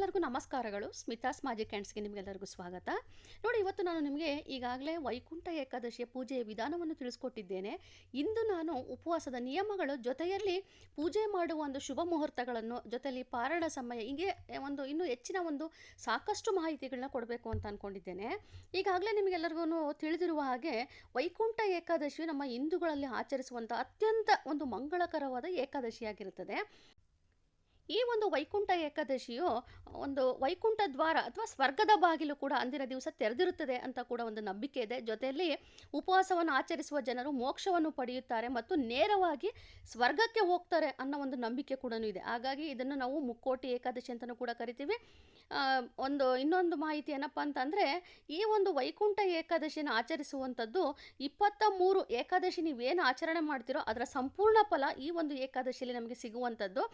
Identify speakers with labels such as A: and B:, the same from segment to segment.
A: ನಿಮಗೆಲ್ಲರಿಗೂ ನಮಸ್ಕಾರಗಳು. ಸ್ಮಿತಾಸ್ ಮಾಜಿ ಕ್ಯಾಂಡ್ಸ್ಗೆ ನಿಮಗೆಲ್ಲರಿಗೂ ಸ್ವಾಗತ. ನೋಡಿ, ಇವತ್ತು ನಾನು ನಿಮಗೆ ಈಗಾಗಲೇ ವೈಕುಂಠ ಏಕಾದಶಿಯ ಪೂಜೆಯ ವಿಧಾನವನ್ನು ತಿಳಿಸ್ಕೊಟ್ಟಿದ್ದೇನೆ. ಇಂದು ನಾನು ಉಪವಾಸದ ನಿಯಮಗಳು ಜೊತೆಯಲ್ಲಿ ಪೂಜೆ ಮಾಡುವ ಒಂದು ಶುಭ ಮುಹೂರ್ತಗಳನ್ನು ಜೊತೆಯಲ್ಲಿ ಪಾರಣ ಸಮಯ, ಹೀಗೆ ಒಂದು ಇನ್ನೂ ಹೆಚ್ಚಿನ ಒಂದು ಸಾಕಷ್ಟು ಮಾಹಿತಿಗಳನ್ನ ಕೊಡಬೇಕು ಅಂತ ಅಂದ್ಕೊಂಡಿದ್ದೇನೆ ಈಗಾಗಲೇ ನಿಮಗೆಲ್ಲರಿಗೂ ತಿಳಿದಿರುವ ಹಾಗೆ ವೈಕುಂಠ ಏಕಾದಶಿಯು ನಮ್ಮ ಹಿಂದೂಗಳಲ್ಲಿ ಆಚರಿಸುವಂಥ ಅತ್ಯಂತ ಒಂದು ಮಂಗಳಕರವಾದ ಏಕಾದಶಿಯಾಗಿರುತ್ತದೆ. ಈ ಒಂದು ವೈಕುಂಠ ಏಕಾದಶಿಯು, ಒಂದು ವೈಕುಂಠ ದ್ವಾರ ಅಥವಾ ಸ್ವರ್ಗದ ಬಾಗಿಲು ಕೂಡ ಅಂದಿನ ದಿವಸ ತೆರೆದಿರುತ್ತದೆ ಅಂತ ಕೂಡ ಒಂದು ನಂಬಿಕೆ ಇದೆ. ಜೊತೆಯಲ್ಲಿ ಉಪವಾಸವನ್ನು ಆಚರಿಸುವ ಜನರು ಮೋಕ್ಷವನ್ನು ಪಡೆಯುತ್ತಾರೆ ಮತ್ತು ನೇರವಾಗಿ ಸ್ವರ್ಗಕ್ಕೆ ಹೋಗ್ತಾರೆ ಅನ್ನೋ ಒಂದು ನಂಬಿಕೆ ಕೂಡ ಇದೆ. ಹಾಗಾಗಿ ಇದನ್ನು ನಾವು ಮುಕ್ಕೋಟಿ ಏಕಾದಶಿ ಅಂತಲೂ ಕೂಡ ಕರಿತೀವಿ. ಒಂದು ಇನ್ನೊಂದು ಮಾಹಿತಿ ಏನಪ್ಪ ಅಂತಂದರೆ, ಈ ಒಂದು ವೈಕುಂಠ ಏಕಾದಶಿನ ಆಚರಿಸುವಂಥದ್ದು ಇಪ್ಪತ್ತ ಮೂರು ಏಕಾದಶಿ ನೀವೇನು ಆಚರಣೆ ಮಾಡ್ತೀರೋ ಅದರ ಸಂಪೂರ್ಣ ಫಲ ಈ ಒಂದು ಏಕಾದಶಿಯಲ್ಲಿ ನಮಗೆ ಸಿಗುವಂಥದ್ದು.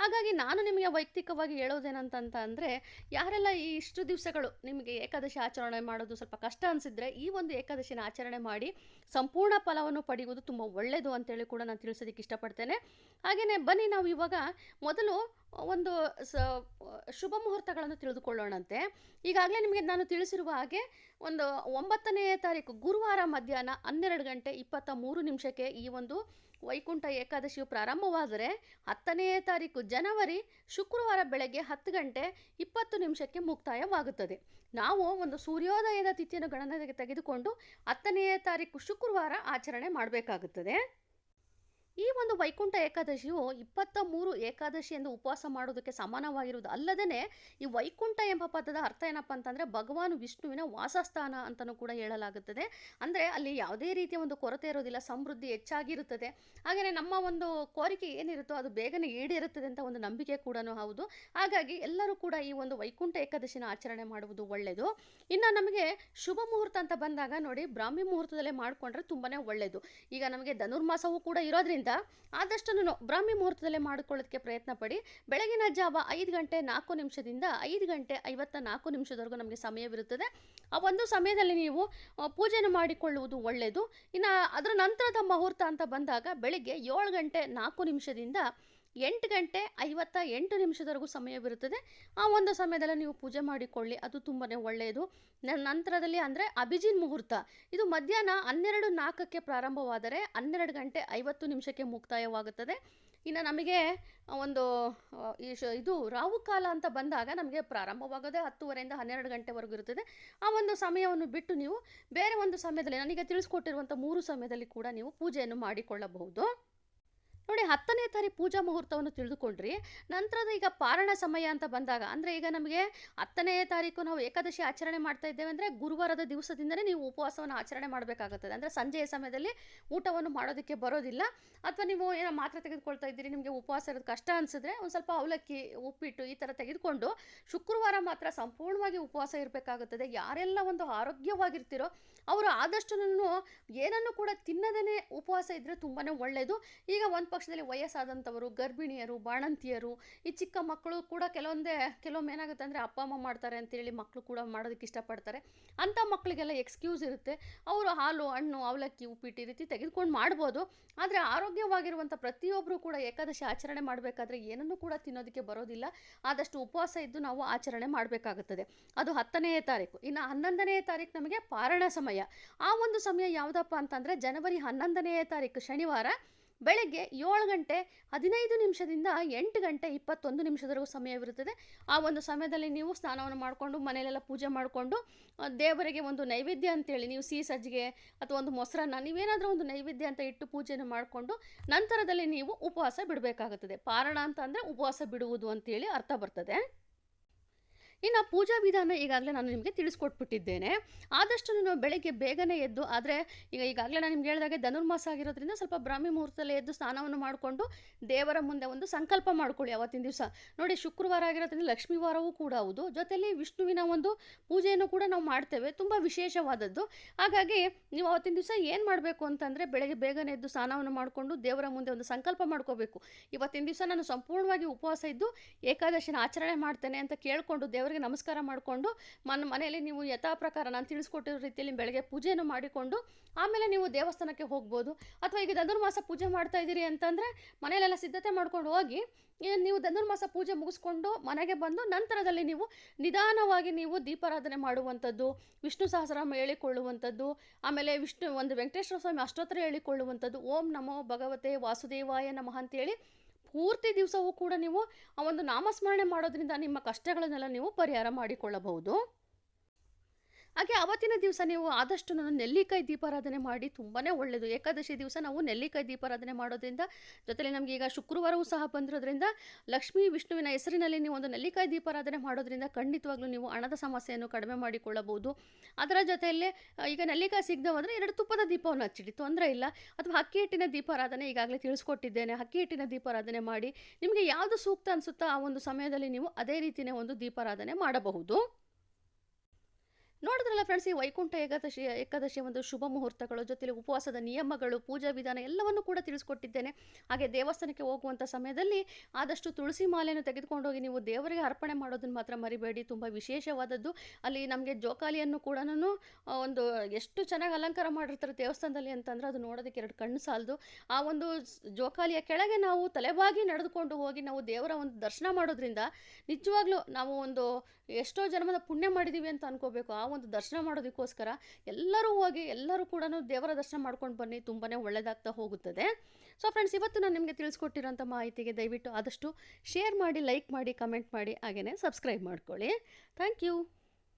A: ಹಾಗಾಗಿ ನಾನು ನಿಮಗೆ ವೈಯಕ್ತಿಕವಾಗಿ ಹೇಳೋದೇನಂತಂತ ಅಂದರೆ, ಯಾರೆಲ್ಲ ಈ ಇಷ್ಟು ದಿವಸಗಳು ನಿಮಗೆ ಏಕಾದಶಿ ಆಚರಣೆ ಮಾಡೋದು ಸ್ವಲ್ಪ ಕಷ್ಟ ಅನಿಸಿದ್ರೆ, ಈ ಒಂದು ಏಕಾದಶಿನ ಆಚರಣೆ ಮಾಡಿ ಸಂಪೂರ್ಣ ಫಲವನ್ನು ಪಡೆಯುವುದು ತುಂಬ ಒಳ್ಳೆಯದು ಅಂತೇಳಿ ಕೂಡ ನಾನು ತಿಳಿಸೋದಕ್ಕೆ ಇಷ್ಟಪಡ್ತೇನೆ. ಹಾಗೆಯೇ ಬನ್ನಿ ನಾವು ಇವಾಗ ಮೊದಲು ಒಂದು ಸ, ಶುಭ ಮುಹೂರ್ತಗಳನ್ನು ತಿಳಿದುಕೊಳ್ಳೋಣಂತೆ. ಈಗಾಗಲೇ ನಿಮಗೆ ನಾನು ತಿಳಿಸಿರುವ ಹಾಗೆ ಒಂದು ಒಂಬತ್ತನೆಯ ತಾರೀಕು ಗುರುವಾರ ಮಧ್ಯಾಹ್ನ ಹನ್ನೆರಡು ಗಂಟೆ ಇಪ್ಪತ್ತ ಮೂರು ನಿಮಿಷಕ್ಕೆ ಈ ಒಂದು ವೈಕುಂಠ ಏಕಾದಶಿಯು ಪ್ರಾರಂಭವಾದರೆ ಹತ್ತನೆಯ ತಾರೀಕು ಜನವರಿ ಶುಕ್ರವಾರ ಬೆಳಗ್ಗೆ ಹತ್ತು ಗಂಟೆ ಇಪ್ಪತ್ತು ನಿಮಿಷಕ್ಕೆ ಮುಕ್ತಾಯವಾಗುತ್ತದೆ. ನಾವು ಒಂದು ಸೂರ್ಯೋದಯದ ತಿಥಿಯನ್ನು ಗಣನೆಗೆ ತೆಗೆದುಕೊಂಡು ಹತ್ತನೆಯ ತಾರೀಕು ಶುಕ್ರವಾರ ಆಚರಣೆ ಮಾಡಬೇಕಾಗುತ್ತದೆ. ಈ ಒಂದು ವೈಕುಂಠ ಏಕಾದಶಿಯು ಇಪ್ಪತ್ತ ಮೂರು ಏಕಾದಶಿ ಎಂದು ಉಪವಾಸ ಮಾಡೋದಕ್ಕೆ ಸಮಾನವಾಗಿರುವುದು. ಅಲ್ಲದೇ ಈ ವೈಕುಂಠ ಎಂಬ ಪದದ ಅರ್ಥ ಏನಪ್ಪ ಅಂತಂದರೆ ಭಗವಾನ್ ವಿಷ್ಣುವಿನ ವಾಸಸ್ಥಾನ ಅಂತಲೂ ಕೂಡ ಹೇಳಲಾಗುತ್ತದೆ. ಅಂದರೆ ಅಲ್ಲಿ ಯಾವುದೇ ರೀತಿಯ ಒಂದು ಕೊರತೆ ಇರೋದಿಲ್ಲ, ಸಮೃದ್ಧಿ ಹೆಚ್ಚಾಗಿರುತ್ತದೆ. ಹಾಗೆಯೇ ನಮ್ಮ ಒಂದು ಕೋರಿಕೆ ಏನಿರುತ್ತೋ ಅದು ಬೇಗನೆ ಈಡೇರುತ್ತದೆ ಅಂತ ಒಂದು ನಂಬಿಕೆ ಕೂಡ ಹೌದು. ಹಾಗಾಗಿ ಎಲ್ಲರೂ ಕೂಡ ಈ ಒಂದು ವೈಕುಂಠ ಏಕಾದಶಿನ ಆಚರಣೆ ಮಾಡುವುದು ಒಳ್ಳೆಯದು. ಇನ್ನು ನಮಗೆ ಶುಭ ಮುಹೂರ್ತ ಅಂತ ಬಂದಾಗ ನೋಡಿ, ಬ್ರಾಹ್ಮಿ ಮುಹೂರ್ತದಲ್ಲೇ ಮಾಡಿಕೊಂಡ್ರೆ ತುಂಬಾ ಒಳ್ಳೆಯದು. ಈಗ ನಮಗೆ ಧನುರ್ಮಾಸವೂ ಕೂಡ ಇರೋದ್ರಿಂದ ಆದಷ್ಟು ಬ್ರಾಹ್ಮಿ ಮುಹೂರ್ತದಲ್ಲೇ ಮಾಡಿಕೊಳ್ಳೋದಕ್ಕೆ ಪ್ರಯತ್ನ ಪಡಿ. ಬೆಳಗಿನ ಜಾವ ಐದು ಗಂಟೆ ನಾಲ್ಕು ನಿಮಿಷದಿಂದ ಐದು ಗಂಟೆ ಐವತ್ತ ನಾಲ್ಕು ನಿಮಿಷದವರೆಗೂ ನಮಗೆ ಸಮಯವಿರುತ್ತದೆ. ಆ ಒಂದು ಸಮಯದಲ್ಲಿ ನೀವು ಪೂಜೆಯನ್ನು ಮಾಡಿಕೊಳ್ಳುವುದು ಒಳ್ಳೆಯದು. ಇನ್ನು ಅದರ ನಂತರದ ಮುಹೂರ್ತ ಅಂತ ಬಂದಾಗ ಬೆಳಿಗ್ಗೆ ಏಳು ಗಂಟೆ ನಾಲ್ಕು ನಿಮಿಷದಿಂದ ಎಂಟು ಗಂಟೆ ಐವತ್ತ ಎಂಟು ನಿಮಿಷದವರೆಗೂ ಸಮಯವಿರುತ್ತದೆ ಆ ಒಂದು ಸಮಯದಲ್ಲಿ ನೀವು ಪೂಜೆ ಮಾಡಿಕೊಳ್ಳಿ. ಅದು ತುಂಬಾ ಒಳ್ಳೆಯದು. ನಂತರದಲ್ಲಿ ಅಂದರೆ ಅಭಿಜಿನ್ ಮುಹೂರ್ತ. ಇದು ಮಧ್ಯಾಹ್ನ ಹನ್ನೆರಡು ನಾಲ್ಕಕ್ಕೆ ಪ್ರಾರಂಭವಾದರೆ ಹನ್ನೆರಡು ಗಂಟೆ ಐವತ್ತು ನಿಮಿಷಕ್ಕೆ ಮುಕ್ತಾಯವಾಗುತ್ತದೆ. ಇನ್ನು ನಮಗೆ ಒಂದು ಇದು ರಾಹುಕಾಲ ಅಂತ ಬಂದಾಗ ನಮಗೆ ಪ್ರಾರಂಭವಾಗೋದೇ ಹತ್ತುವರೆಯಿಂದ ಹನ್ನೆರಡು ಗಂಟೆವರೆಗೂ ಇರುತ್ತದೆ. ಆ ಒಂದು ಸಮಯವನ್ನು ಬಿಟ್ಟು ನೀವು ಬೇರೆ ಒಂದು ಸಮಯದಲ್ಲಿ ನನಗೆ ತಿಳಿಸ್ಕೊಟ್ಟಿರುವಂಥ ಮೂರು ಸಮಯದಲ್ಲಿ ಕೂಡ ನೀವು ಪೂಜೆಯನ್ನು ಮಾಡಿಕೊಳ್ಳಬಹುದು. ನೋಡಿ ಹತ್ತನೇ ತಾರೀಕು ಪೂಜಾ ಮುಹೂರ್ತವನ್ನು ತಿಳಿದುಕೊಂಡ್ರಿ, ನಂತರದ ಈಗ ಪಾರಣ ಸಮಯ ಅಂತ ಬಂದಾಗ, ಅಂದರೆ ಈಗ ನಮಗೆ ಹತ್ತನೇ ತಾರೀಕು ನಾವು ಏಕಾದಶಿ ಆಚರಣೆ ಮಾಡ್ತಾ ಇದ್ದೇವೆ ಅಂದರೆ ಗುರುವಾರದ ದಿವಸದಿಂದಲೇ ನೀವು ಉಪವಾಸವನ್ನು ಆಚರಣೆ ಮಾಡಬೇಕಾಗುತ್ತದೆ. ಅಂದರೆ ಸಂಜೆಯ ಸಮಯದಲ್ಲಿ ಊಟವನ್ನು ಮಾಡೋದಕ್ಕೆ ಬರೋದಿಲ್ಲ. ಅಥವಾ ನೀವು ಏನೋ ಮಾತ್ರೆ ತೆಗೆದುಕೊಳ್ತಾ ಇದ್ದೀರಿ, ನಿಮಗೆ ಉಪವಾಸ ಇರೋದು ಕಷ್ಟ ಅನಿಸಿದ್ರೆ ಒಂದು ಸ್ವಲ್ಪ ಅವಲಕ್ಕಿ, ಉಪ್ಪಿಟ್ಟು ಈ ಥರ ತೆಗೆದುಕೊಂಡು ಶುಕ್ರವಾರ ಮಾತ್ರ ಸಂಪೂರ್ಣವಾಗಿ ಉಪವಾಸ ಇರಬೇಕಾಗುತ್ತದೆ. ಯಾರೆಲ್ಲ ಒಂದು ಆರೋಗ್ಯವಾಗಿರ್ತಿರೋ ಅವರು ಆದಷ್ಟು ಏನನ್ನು ಕೂಡ ತಿನ್ನದೇ ಉಪವಾಸ ಇದ್ದರೆ ತುಂಬಾ ಒಳ್ಳೆಯದು ಈಗ ಒಂದು ಪಕ್ಷದಲ್ಲಿ ವಯಸ್ಸಾದಂಥವರು, ಗರ್ಭಿಣಿಯರು, ಬಾಣಂತಿಯರು, ಈ ಚಿಕ್ಕ ಮಕ್ಕಳು ಕೂಡ ಕೆಲವೊಂದೇ, ಕೆಲವೊಮ್ಮೆ ಏನಾಗುತ್ತೆ ಅಂದರೆ ಅಪ್ಪ, ಅಮ್ಮ ಮಾಡ್ತಾರೆ ಅಂತೇಳಿ ಮಕ್ಕಳು ಕೂಡ ಮಾಡೋದಕ್ಕೆ ಇಷ್ಟಪಡ್ತಾರೆ. ಅಂಥ ಮಕ್ಕಳಿಗೆಲ್ಲ ಎಕ್ಸ್ಕ್ಯೂಸ್ ಇರುತ್ತೆ. ಅವರು ಹಾಲು, ಹಣ್ಣು, ಅವಲಕ್ಕಿ, ಉಪ್ಪಿಟ್ಟು ಈ ರೀತಿ ತೆಗೆದುಕೊಂಡು ಮಾಡ್ಬೋದು. ಆದರೆ ಆರೋಗ್ಯವಾಗಿರುವಂಥ ಪ್ರತಿಯೊಬ್ಬರು ಕೂಡ ಏಕಾದಶಿ ಆಚರಣೆ ಮಾಡಬೇಕಾದ್ರೆ ಏನನ್ನೂ ಕೂಡ ತಿನ್ನೋದಕ್ಕೆ ಬರೋದಿಲ್ಲ. ಆದಷ್ಟು ಉಪವಾಸ ಇದ್ದು ನಾವು ಆಚರಣೆ ಮಾಡಬೇಕಾಗುತ್ತದೆ. ಅದು ಹತ್ತನೆಯ ತಾರೀಕು. ಇನ್ನು ಹನ್ನೊಂದನೆಯ ತಾರೀಕು ನಮಗೆ ಪಾರಣ ಸಮಯ. ಆ ಒಂದು ಸಮಯ ಯಾವುದಪ್ಪ ಅಂತಂದರೆ ಜನವರಿ ಹನ್ನೊಂದನೆಯ ತಾರೀಕು ಶನಿವಾರ. ಬೆಳಗ್ಗೆ ಏಳು ಗಂಟೆ ಹದಿನೈದು ನಿಮಿಷದಿಂದ ಎಂಟು ಗಂಟೆ ಇಪ್ಪತ್ತೊಂದು ನಿಮಿಷದವರೆಗೂ ಸಮಯವಿರುತ್ತದೆ. ಆ ಒಂದು ಸಮಯದಲ್ಲಿ ನೀವು ಸ್ನಾನವನ್ನು ಮಾಡಿಕೊಂಡು, ಮನೆಯಲ್ಲೆಲ್ಲ ಪೂಜೆ ಮಾಡಿಕೊಂಡು ದೇವರಿಗೆ ಒಂದು ನೈವೇದ್ಯ ಅಂತೇಳಿ ನೀವು ಸಿಹಿ ಸಜ್ಜಿಗೆ ಅಥವಾ ಒಂದು ಮೊಸರನ್ನ ನೀವೇನಾದರೂ ಒಂದು ನೈವೇದ್ಯ ಅಂತ ಇಟ್ಟು ಪೂಜೆಯನ್ನು ಮಾಡಿಕೊಂಡು, ನಂತರದಲ್ಲಿ ನೀವು ಉಪವಾಸ ಬಿಡಬೇಕಾಗುತ್ತದೆ. ಪಾರಣ ಅಂತ ಅಂದರೆ ಉಪವಾಸ ಬಿಡುವುದು ಅಂತೇಳಿ ಅರ್ಥ ಬರ್ತದೆ. ಇನ್ನು ಪೂಜಾ ವಿಧಾನ ಈಗಾಗಲೇ ನಾನು ನಿಮಗೆ ತಿಳಿಸ್ಕೊಟ್ಬಿಟ್ಟಿದ್ದೇನೆ. ಆದಷ್ಟು ನೀವು ಬೆಳಗ್ಗೆ ಬೇಗನೆ ಎದ್ದು, ಆದರೆ ಈಗ ಈಗಾಗಲೇ ನಾನು ನಿಮ್ಗೆ ಹೇಳಿದಾಗೆ ಧನುರ್ಮಾಸ ಆಗಿರೋದ್ರಿಂದ ಸ್ವಲ್ಪ ಬ್ರಾಹ್ಮಿ ಮುಹೂರ್ತದಲ್ಲಿ ಎದ್ದು ಸ್ನಾನವನ್ನು ಮಾಡಿಕೊಂಡು ದೇವರ ಮುಂದೆ ಒಂದು ಸಂಕಲ್ಪ ಮಾಡ್ಕೊಳ್ಳಿ ಅವತ್ತಿನ ದಿವಸ. ನೋಡಿ ಶುಕ್ರವಾರ ಆಗಿರೋದ್ರಿಂದ ಲಕ್ಷ್ಮೀ ವಾರವೂ ಕೂಡ ಹೌದು. ಜೊತೆಯಲ್ಲಿ ವಿಷ್ಣುವಿನ ಒಂದು ಪೂಜೆಯನ್ನು ಕೂಡ ನಾವು ಮಾಡ್ತೇವೆ. ತುಂಬ ವಿಶೇಷವಾದದ್ದು. ಹಾಗಾಗಿ ನೀವು ಅವತ್ತಿನ ದಿವಸ ಏನು ಮಾಡಬೇಕು ಅಂತಂದರೆ ಬೆಳಗ್ಗೆ ಬೇಗನೆ ಎದ್ದು ಸ್ನಾನವನ್ನು ಮಾಡಿಕೊಂಡು ದೇವರ ಮುಂದೆ ಒಂದು ಸಂಕಲ್ಪ ಮಾಡ್ಕೋಬೇಕು. ಇವತ್ತಿನ ದಿವಸ ನಾನು ಸಂಪೂರ್ಣವಾಗಿ ಉಪವಾಸ ಇದ್ದು ಏಕಾದಶಿನ ಆಚರಣೆ ಮಾಡ್ತೇನೆ ಅಂತ ಕೇಳಿಕೊಂಡು ದೇವರ ದೇವರಿಗೆ ನಮಸ್ಕಾರ ಮಾಡಿಕೊಂಡು ಮನ, ಮನೆಯಲ್ಲಿ ನೀವು ಯಥಾ ಪ್ರಕಾರ ನಾನು ತಿಳಿಸ್ಕೊಟ್ಟಿರೋ ರೀತಿಯಲ್ಲಿ ಬೆಳಗ್ಗೆ ಪೂಜೆಯನ್ನು ಮಾಡಿಕೊಂಡು ಆಮೇಲೆ ನೀವು ದೇವಸ್ಥಾನಕ್ಕೆ ಹೋಗ್ಬೋದು. ಅಥವಾ ಈಗ ಧನುರ್ಮಾಸ ಪೂಜೆ ಮಾಡ್ತಾ ಇದ್ದೀರಿ ಅಂತಂದರೆ ಮನೆಯಲ್ಲೆಲ್ಲ ಸಿದ್ಧತೆ ಮಾಡ್ಕೊಂಡು ಹೋಗಿ ನೀವು ಧನುರ್ಮಾಸ ಪೂಜೆ ಮುಗಿಸ್ಕೊಂಡು ಮನೆಗೆ ಬಂದು ನಂತರದಲ್ಲಿ ನೀವು ನಿಧಾನವಾಗಿ ನೀವು ದೀಪಾರಾಧನೆ ಮಾಡುವಂಥದ್ದು, ವಿಷ್ಣು ಸಹಸ್ರನಾಮ ಹೇಳಿಕೊಳ್ಳುವಂಥದ್ದು, ಆಮೇಲೆ ವಿಷ್ಣು, ಒಂದು ವೆಂಕಟೇಶ್ವರ ಸ್ವಾಮಿ ಅಷ್ಟೋತ್ತರ ಹೇಳಿಕೊಳ್ಳುವಂಥದ್ದು, ಓಂ ನಮೋ ಭಗವತೆ ವಾಸುದೇವಾಯ ನಮಃ ಅಂತೇಳಿ ಪೂರ್ತಿ ದಿವಸವೂ ಕೂಡ ನೀವು ಆ ಒಂದು ನಾಮಸ್ಮರಣೆ ಮಾಡೋದ್ರಿಂದ ನಿಮ್ಮ ಕಷ್ಟಗಳನ್ನೆಲ್ಲ ನೀವು ಪರಿಹಾರ ಮಾಡಿಕೊಳ್ಳಬಹುದು. ಹಾಗೆ ಅವತ್ತಿನ ದಿವಸ ನೀವು ಆದಷ್ಟು ನಾನು ನೆಲ್ಲಿಕಾಯಿ ದೀಪಾರಾಧನೆ ಮಾಡಿ ತುಂಬಾ ಒಳ್ಳೆಯದು ಏಕಾದಶಿ ದಿವಸ ನಾವು ನೆಲ್ಲಿಕಾಯಿ ದೀಪಾರಾಧನೆ ಮಾಡೋದ್ರಿಂದ ಜೊತೆಲಿ ನಮಗೆ ಈಗ ಶುಕ್ರವಾರವೂ ಸಹ ಬಂದಿರೋದ್ರಿಂದ ಲಕ್ಷ್ಮೀ ವಿಷ್ಣುವಿನ ಹೆಸರಿನಲ್ಲಿ ನೀವು ಒಂದು ನೆಲ್ಲಿಕಾಯಿ ದೀಪಾರಾಧನೆ ಮಾಡೋದ್ರಿಂದ ಖಂಡಿತವಾಗ್ಲೂ ನೀವು ಹಣದ ಸಮಸ್ಯೆಯನ್ನು ಕಡಿಮೆ ಮಾಡಿಕೊಳ್ಳಬಹುದು. ಅದರ ಜೊತೆಯಲ್ಲೇ ಈಗ ನೆಲ್ಲಿಕಾಯಿ ಸಿಗದೆ ಹೋದರೆ ಎರಡು ತುಪ್ಪದ ದೀಪವನ್ನು ಹಚ್ಚಿಡಿ, ತೊಂದರೆ ಇಲ್ಲ. ಅಥವಾ ಅಕ್ಕಿ ಹಿಟ್ಟಿನ ದೀಪಾರಾಧನೆ ಈಗಾಗಲೇ ತಿಳಿಸ್ಕೊಟ್ಟಿದ್ದೇನೆ. ಅಕ್ಕಿ ಹಿಟ್ಟಿನ ದೀಪಾರಾಧನೆ ಮಾಡಿ ನಿಮಗೆ ಯಾವುದು ಸೂಕ್ತ ಅನಿಸುತ್ತೋ ಆ ಒಂದು ಸಮಯದಲ್ಲಿ ನೀವು ಅದೇ ರೀತಿಯೇ ಒಂದು ದೀಪಾರಾಧನೆ ಮಾಡಬಹುದು. ನೋಡಿದ್ರಲ್ಲ ಫ್ರೆಂಡ್ಸ್ ಈ ವೈಕುಂಠ ಏಕಾದಶಿ, ಏಕಾದಶಿಯ ಒಂದು ಶುಭ ಮುಹೂರ್ತಗಳು, ಜೊತೆಲಿ ಉಪವಾಸದ ನಿಯಮಗಳು, ಪೂಜಾ ವಿಧಾನ ಎಲ್ಲವನ್ನು ಕೂಡ ತಿಳಿಸ್ಕೊಟ್ಟಿದ್ದೇನೆ. ಹಾಗೆ ದೇವಸ್ಥಾನಕ್ಕೆ ಹೋಗುವಂಥ ಸಮಯದಲ್ಲಿ ಆದಷ್ಟು ತುಳಸಿ ಮಾಲೆಯನ್ನು ತೆಗೆದುಕೊಂಡೋಗಿ ನೀವು ದೇವರಿಗೆ ಅರ್ಪಣೆ ಮಾಡೋದನ್ನು ಮಾತ್ರ ಮರಿಬೇಡಿ. ತುಂಬ ವಿಶೇಷವಾದದ್ದು. ಅಲ್ಲಿ ನಮಗೆ ಜೋಕಾಲಿಯನ್ನು ಕೂಡ ಒಂದು ಎಷ್ಟು ಚೆನ್ನಾಗಿ ಅಲಂಕಾರ ಮಾಡಿರ್ತಾರೆ ದೇವಸ್ಥಾನದಲ್ಲಿ ಅಂತಂದ್ರೆ ಅದು ನೋಡೋದಕ್ಕೆ ಎರಡು ಕಣ್ಣು ಸಾಲದು. ಆ ಒಂದು ಜೋಕಾಲಿಯ ಕೆಳಗೆ ನಾವು ತಲೆಬಾಗಿ ನಡೆದುಕೊಂಡು ಹೋಗಿ ನಾವು ದೇವರ ಒಂದು ದರ್ಶನ ಮಾಡೋದ್ರಿಂದ ನಿಜವಾಗ್ಲೂ ನಾವು ಒಂದು ಎಷ್ಟೋ ಜನ್ಮದ ಪುಣ್ಯ ಮಾಡಿದ್ದೀವಿ ಅಂತ ಅನ್ಕೋಬೇಕು. ಆ ಒಂದು ದರ್ಶನ ಮಾಡೋದಕ್ಕೋಸ್ಕರ ಎಲ್ಲರೂ ಹೋಗಿ, ಎಲ್ಲರೂ ಕೂಡ ದೇವರ ದರ್ಶನ ಮಾಡ್ಕೊಂಡು ಬನ್ನಿ ತುಂಬಾ ಒಳ್ಳೆಯದಾಗ್ತಾ ಹೋಗುತ್ತದೆ. ಸೊ ಫ್ರೆಂಡ್ಸ್ ಇವತ್ತು ನಾನು ನಿಮಗೆ ತಿಳಿಸ್ಕೊಟ್ಟಿರೋಂಥ ಮಾಹಿತಿಗೆ ದಯವಿಟ್ಟು ಆದಷ್ಟು ಶೇರ್ ಮಾಡಿ ಲೈಕ್ ಮಾಡಿ ಕಮೆಂಟ್ ಮಾಡಿ ಹಾಗೆಯೇ ಸಬ್ಸ್ಕ್ರೈಬ್ ಮಾಡ್ಕೊಳ್ಳಿ. Thank you